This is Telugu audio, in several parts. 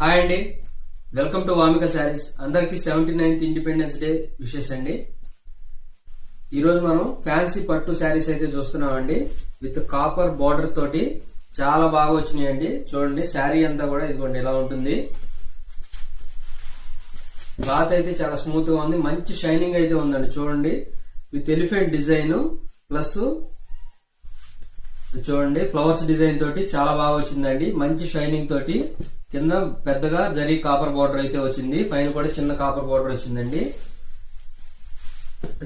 హాయ్ అండి. Welcome to Vamika sarees. అందరికీ seventy ninth independence day wishes అండి. ఈరోజు మనం ఫ్యాన్సీ పట్టు శారీస్ అయితే చూస్తున్నామండి. విత్ కాపర్ బార్డర్ తోటి చాలా బాగా వచ్చినాయండి. చూడండి శారీ అంతా కూడా ఇదిగోండి ఇలా ఉంటుంది. క్లాత్ అయితే చాలా స్మూత్గా ఉంది. మంచి షైనింగ్ అయితే ఉందండి చూడండి. విత్ ఎలిఫెంట్ డిజైన్ ప్లస్ చూడండి ఫ్లవర్స్ డిజైన్ తోటి చాలా బాగా వచ్చిందండి. మంచి షైనింగ్ తోటి కింద పెద్దగా జరీ కాపర్ బార్డర్ అయితే వచ్చింది. పైన కూడా చిన్న కాపర్ బార్డర్ వచ్చిందండి.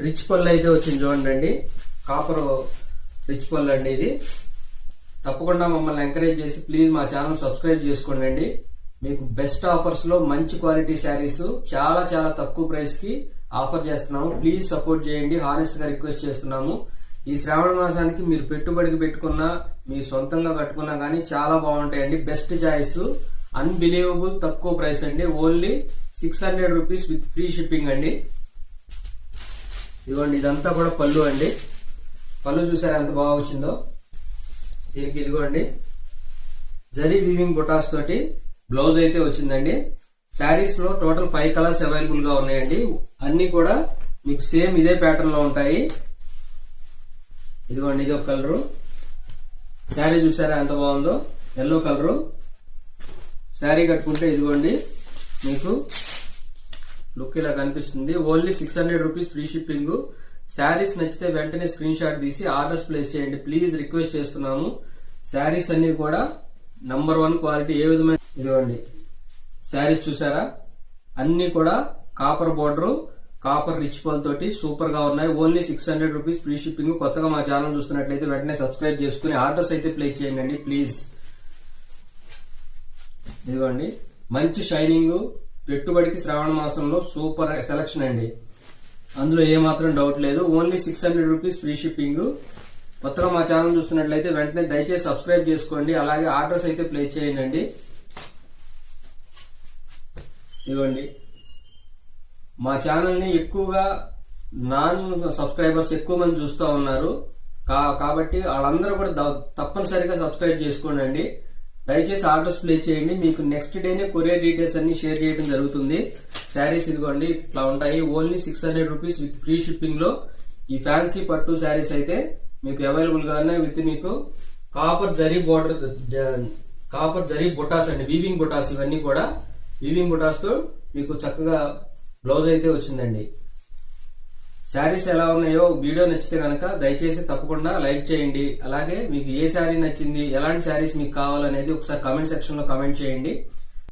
రిచ్ పళ్ళు అయితే వచ్చింది చూడండి కాపర్ రిచ్ పళ్ళు అండి ఇది. తప్పకుండా మమ్మల్ని ఎంకరేజ్ చేసి ప్లీజ్ మా ఛానల్ సబ్స్క్రైబ్ చేసుకోండి అండి. మీకు బెస్ట్ ఆఫర్స్లో మంచి క్వాలిటీ శారీస్ చాలా చాలా తక్కువ ప్రైస్కి ఆఫర్ చేస్తున్నాము. ప్లీజ్ సపోర్ట్ చేయండి. హానెస్ట్గా రిక్వెస్ట్ చేస్తున్నాము. ఈ శ్రావణ మాసానికి మీరు పెట్టుబడికి పెట్టుకున్నా మీరు సొంతంగా కట్టుకున్నా కానీ చాలా బాగుంటాయండి. బెస్ట్ చాయిస్ అన్బిలీవబుల్ తక్కువ ప్రైస్ అండి. Only six hundred rupees with free shipping అండి. ఇదిగోండి ఇదంతా కూడా పళ్ళు అండి. పళ్ళు చూసారా ఎంత బాగా వచ్చిందో? దీనికి ఇదిగోండి. జరీ వీవింగ్ బుటాస్ తోటి బ్లౌజ్ అయితే వచ్చిందండి. శారీస్లో టోటల్ ఫైవ్ కలర్స్ అవైలబుల్గా ఉన్నాయండి. అన్నీ కూడా మీకు సేమ్ ఇదే ప్యాటర్న్లో ఉంటాయి. ఇదిగోండి ఇది ఒక కలరు శారీ చూసారా ఎంత బాగుందో? ఎల్లో కలరు శారీ కట్టుకుంటే ఇదిగోండి మీకు లుక్ ఇలా కనిపిస్తుంది. Only six hundred rupees free shipping sarees నచ్చితే వెంటనే స్క్రీన్ షాట్ తీసి ఆర్డర్స్ ప్లేస్ చేయండి. ప్లీజ్ రిక్వెస్ట్ చేస్తున్నాము. శారీస్ అన్ని కూడా నంబర్ వన్ క్వాలిటీ ఏ విధమైన ఇదిగోండి. శారీస్ చూసారా? అన్ని కూడా కాపర్ బోర్డరు కాపర్ రిచ్ పల్ తోటి సూపర్గా ఉన్నాయి. Only six hundred rupees free shipping కొత్తగా మా ఛానల్ చూస్తున్నట్లయితే వెంటనే సబ్స్క్రైబ్ చేసుకుని ఆర్డర్స్ అయితే ప్లేస్ చేయండి. ప్లీజ్ ఇదిగోండి. మంచి షైనింగ్. పెట్టుబడికి శ్రావణ మాసంలో సూపర్ సెలక్షన్ అండి. అందులో ఏమాత్రం డౌట్ లేదు. Only six hundred rupees free shipping. కొత్తగా మా ఛానల్ చూస్తున్నట్లయితే వెంటనే దయచేసి సబ్స్క్రైబ్ చేసుకోండి. అలాగే ఆర్డర్స్ అయితే ప్లే చేయండి ఇదిగోండి. మా ఛానల్ని ఎక్కువగా నాన్ సబ్స్క్రైబర్స్ ఎక్కువ మంది చూస్తూ ఉన్నారు. కా కాబట్టి వాళ్ళందరూ కూడా తప్పనిసరిగా సబ్స్క్రైబ్ చేసుకోండి దయచేసి ఆర్డర్స్ ప్లేస్ చేయండి. మీకు నెక్స్ట్ డేనే కొరియర్ డీటెయిల్స్ అన్ని షేర్ చేయడం జరుగుతుంది. శారీస్ ఇదిగోండి ఇట్లా ఉంటాయి. Only six hundred rupees with free షిప్పింగ్లో ఈ ఫ్యాన్సీ పట్టు శారీస్ అయితే మీకు అవైలబుల్గానే విత్ మీకు copper zari border copper zari butas అండి వీవింగ్ బుటాస్ ఇవన్నీ కూడా. వీవింగ్ బుటాస్తో మీకు చక్కగా బ్లౌజ్ అయితే వచ్చిందండి. శారీస్ ఎలా ఉన్నాయో వీడియో నచ్చితే కనుక దయచేసి తప్పకుండా లైక్ చేయండి. అలాగే మీకు ఏ శారీ నచ్చింది ఎలాంటి శారీస్ మీకు కావాలనేది ఒకసారి కమెంట్ సెక్షన్లో కమెంట్ చేయండి.